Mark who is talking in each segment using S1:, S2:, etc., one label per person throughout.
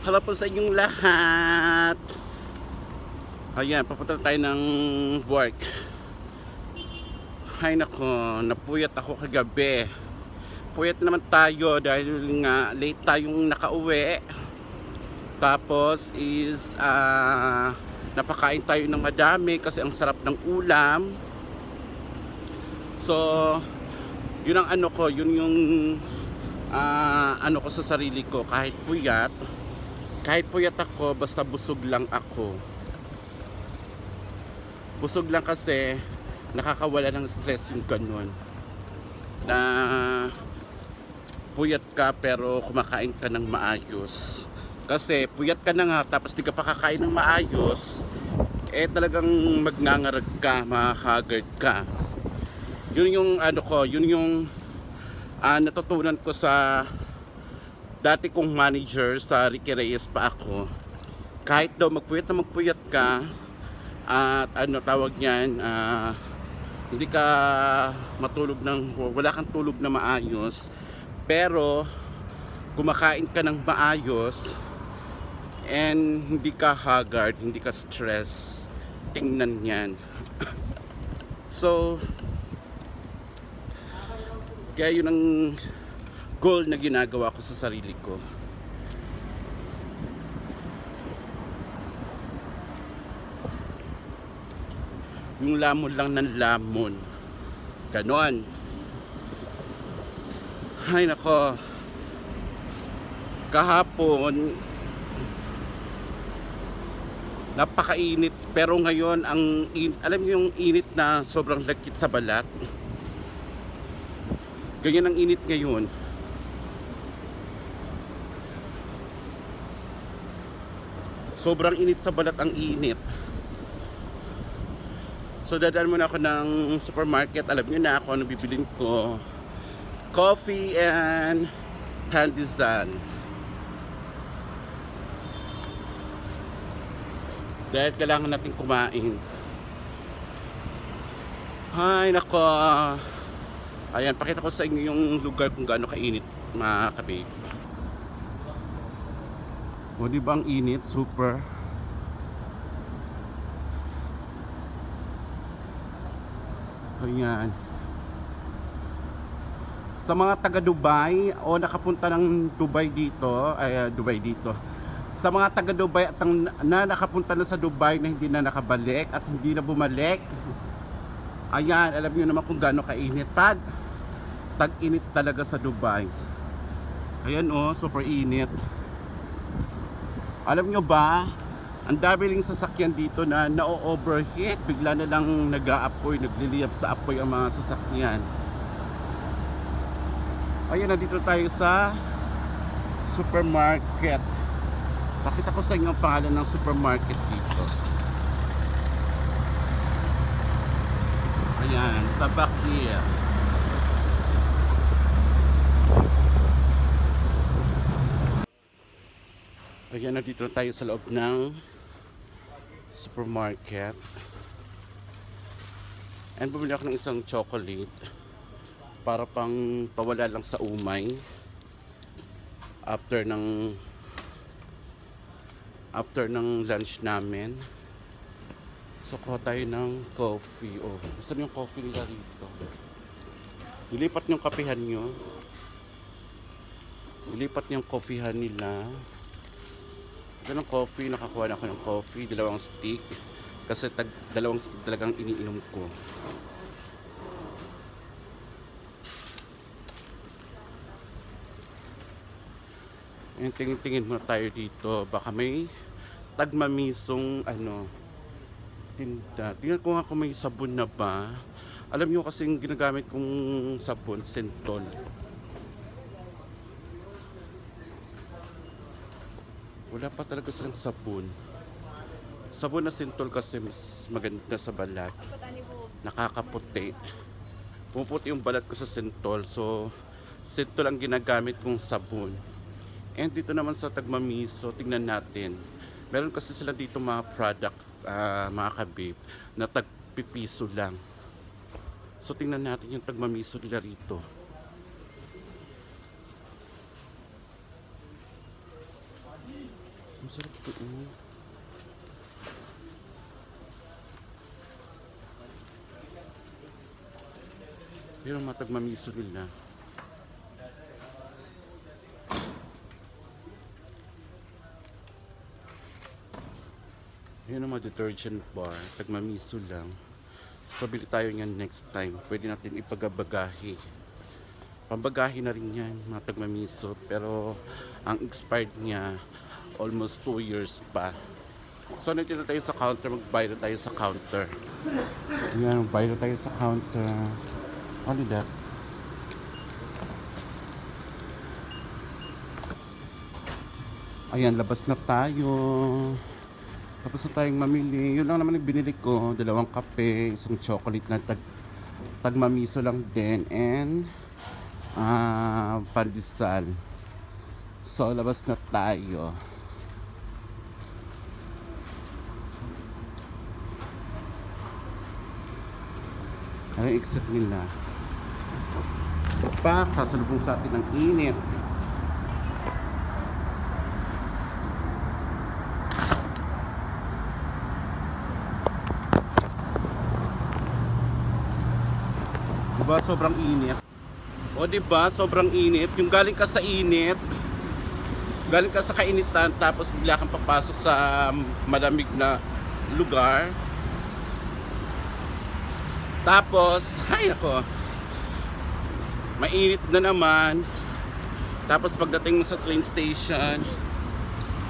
S1: Hello po sa inyong lahat. Ayan, papunta tayo ng work. Hay nako, napuyat ako kagabi. Puyat naman tayo dahil nga late tayong nakauwi. Tapos is ah napakain tayo ng madami kasi ang sarap ng ulam. So, yun ang ano ko, yun yung ah, ano ko sa sarili ko kahit puyat kahit puyat ako basta busog lang ako. Busog lang kasi nakakawala ng stress yung ganun. Na puyat ka pero kumakain ka ng maayos. Kasi puyat ka na nga tapos di ka pa kakain ng maayos eh talagang magngangarag ka makakagard ka. Yun yung ano ko yun yung ah, natutunan ko sa dati kong manager sa Ricky Reyes pa ako. Kahit daw magpuyat na magpuyat ka at ano tawag niyan ah, hindi ka matulog ng wala kang tulog na maayos pero kumakain ka ng maayos and hindi ka haggard hindi ka stress tingnan yan so kaya yun ang goal na ginagawa ko sa sarili ko. Yung lamon lang ng lamon. Ganon. Ay nako. Kahapon, napakainit pero ngayon ang in, alam niyo yung init na sobrang lagkit sa balat ganyan ang init ngayon sobrang init sa balat ang init. So dadaan muna ako ng supermarket. Alam niyo na ako ano bibilin ko. Coffee and pandesal dahil kailangan natin kumain. Ay nako. Ayan pakita ko sa inyo yung lugar kung gaano kainit mga kabig o di ba ang init? Super. Ayan. Sa mga taga Dubai o nakapunta ng Dubai dito, ay ah, Dubai dito. Sa mga taga Dubai at ang, na nakapunta na sa Dubai na hindi na nakabalik at hindi na bumalik. Ayan, alam niyo naman kung gaano kainit. Pag tag-init talaga sa Dubai. Ayan oh, super init. Alam nyo ba, ang dami ring sasakyan dito na na-overheat, bigla na lang nag-aapoy, nagliliyap sa apoy ang mga sasakyan. Ayun, nandito tayo sa supermarket. Pakita ko sa inyo ang pangalan ng supermarket dito. Ayan, sa Bakia. Ayan, nandito na tayo sa loob ng supermarket. And bumili ako ng isang chocolate para pang pawala lang sa umay after ng after ng lunch namin. So, kuha tayo ng coffee. Oh, gusto yung coffee nila rito. Ilipat yung kapihan nyo. Ilipat yung coffeehan nila. Ito ng coffee, nakakuha na ako ng coffee, dalawang stick. Kasi tag, dalawang stick talagang iniinom ko. Ayan, tingin-tingin muna tayo dito. Baka may tagmamisong ano, tinda. Tingnan ko nga kung may sabon na ba. Alam nyo kasi yung ginagamit kong sabon, Sentol. Wala pa talaga silang sabon. Sabon na sintol kasi mas maganda sa balat. Nakakaputi. Pumuputi yung balat ko sa sintol. So, sintol ang ginagamit kong sabon. And dito naman sa Tagmamiso, tingnan natin. Meron kasi sila dito mga product, ah, mga kabib, na tagpipiso lang. So, tingnan natin yung Tagmamiso nila rito. Masarap to. oh. Pero matag mamiso nila. Yun ang mga detergent bar. Tag mamiso lang. So, bili tayo niyan next time. Pwede natin ipagabagahi. Pambagahi na rin yan, mga tagmamiso. Pero, ang expired niya, almost 2 years pa. So, nandito na tayo sa counter. Magbayad tayo sa counter. Yan, magbayad tayo sa counter. Only that. Ayan, labas na tayo. Tapos na tayong mamili. Yun lang naman yung binili ko. Dalawang kape, isang chocolate na tag, tagmamiso lang din. And ah pandesal. So, labas na tayo. Yung exit nila? Pa, sasalubong sa atin ng init. Diba sobrang init? O diba sobrang init? Yung galing ka sa init, galing ka sa kainitan tapos bigla kang papasok sa malamig na lugar. Tapos, ay nako, mainit na naman. Tapos pagdating mo sa train station,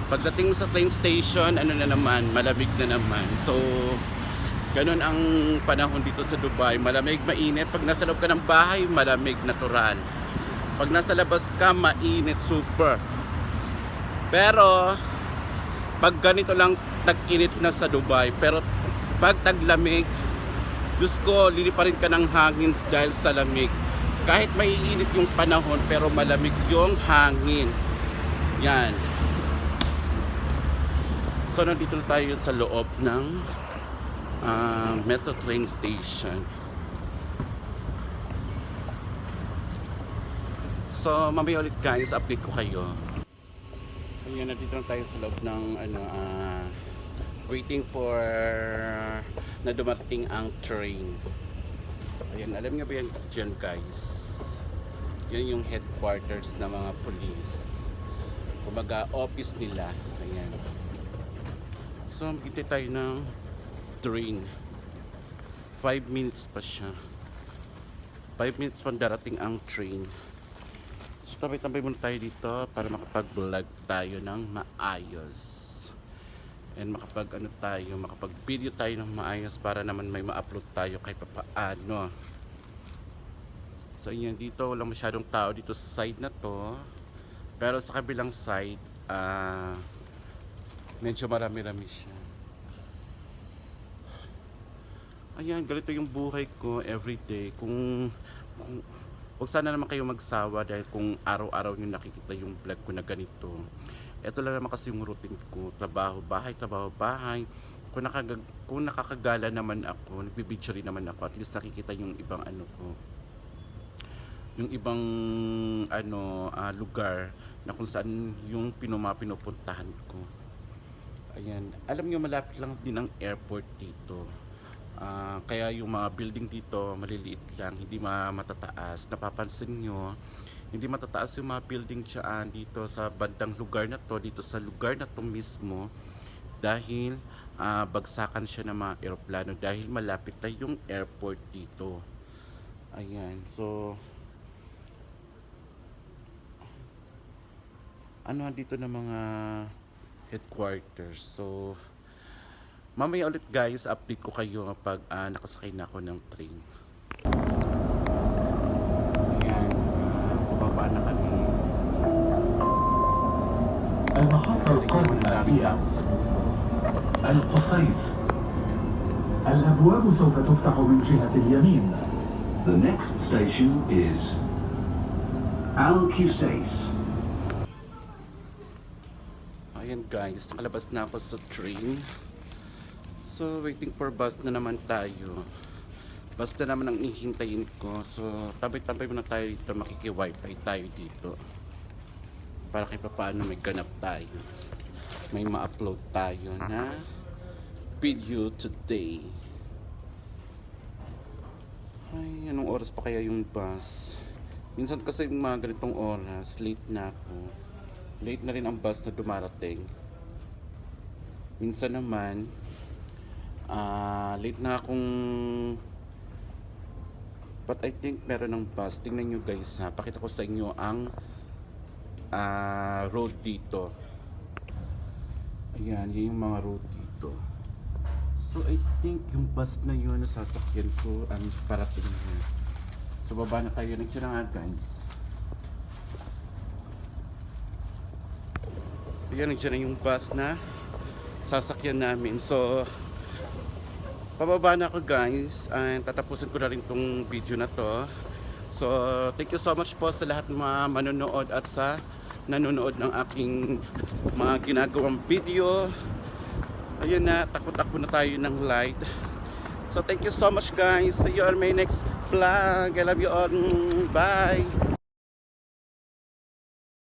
S1: pagdating mo sa train station, ano na naman, malamig na naman. So, Ganun ang panahon dito sa Dubai. Malamig, mainit. Pag nasa loob ka ng bahay, malamig, natural. Pag nasa labas ka, mainit, super. Pero, pag ganito lang, tag-init na sa Dubai. Pero, pag taglamig, Diyos ko, liliparin ka ng hangin dahil sa lamig. Kahit maiinit yung panahon, pero malamig yung hangin. Yan. So, nandito na tayo sa loob ng ah, metro train station. So, mamaya ulit guys, update ko kayo. Ayan, nandito na tayo sa loob ng ano, ah, waiting for na dumating ang train. Ayan, alam niyo ba yan dyan guys? Yan yung headquarters ng mga police. Kumbaga, office nila. Ayan. So, magkita tayo ng train. 5 minutes pa siya. 5 minutes pa darating ang train. So tambay-tambay muna tayo dito para makapag-vlog tayo ng maayos. And makapag ano tayo, makapag video tayo ng maayos para naman may ma-upload tayo kahit papaano. So yun dito, walang masyadong tao dito sa side na to. Pero sa kabilang side, ah medyo marami-rami siya. Ayan, ganito yung buhay ko everyday. Kung, kung Huwag sana naman kayo magsawa dahil kung araw-araw nyo nakikita yung vlog ko na ganito. Ito lang naman kasi yung routine ko. Trabaho, bahay, trabaho, bahay. Kung, nakagag, kung nakakagala naman ako, nagbibidyo rin naman ako, at least nakikita yung ibang ano ko. Yung ibang ano ah, lugar na kung saan yung pinuma pinupuntahan ko. Ayan. Alam nyo, malapit lang din ang airport dito. Ah, kaya yung mga building dito maliliit lang, hindi ma matataas. Napapansin nyo, hindi matataas yung mga building dyan dito sa bandang lugar na to, dito sa lugar na to mismo dahil ah, bagsakan siya ng mga eroplano dahil malapit na yung airport dito. Ayan, so ano dito ng mga headquarters. So Mamaya ulit guys, update ko kayo pag ah, nakasakay na ako ng train.
S2: المحطة القادمة هي
S1: ako sa dulo.
S2: القصيص الأبواب سوف تفتح من جهة اليمين The next station is Al Qusais.
S1: Ayan guys, nakalabas na ako sa train. So, waiting for bus na naman tayo. Bus na naman ang ihintayin ko. So, tabay-tabay muna tayo dito. Makiki-wifi tayo dito. Para kahit paano may ganap tayo. may ma-upload tayo na video today. Ay, anong oras pa kaya yung bus? Minsan kasi yung mga ganitong oras, late na ako. Late na rin ang bus na dumarating. Minsan naman, ah late na akong But I think meron ng bus. Tingnan nyo guys ha. Pakita ko sa inyo ang ah, road dito. Ayan, yun yung mga road dito. So I think yung bus na yun na sasakyan ko ang parating na. So baba na tayo. Nandiyan na nga guys. Ayan, nandiyan na yung bus na sasakyan namin. So, pababa na ako guys. And tatapusin ko na rin tong video na to. So, thank you so much po sa lahat ng mga manonood at sa nanonood ng aking mga ginagawang video. Ayun na, takbo-takbo na tayo ng light. So, thank you so much guys. See you on my next vlog. I love you all. Bye!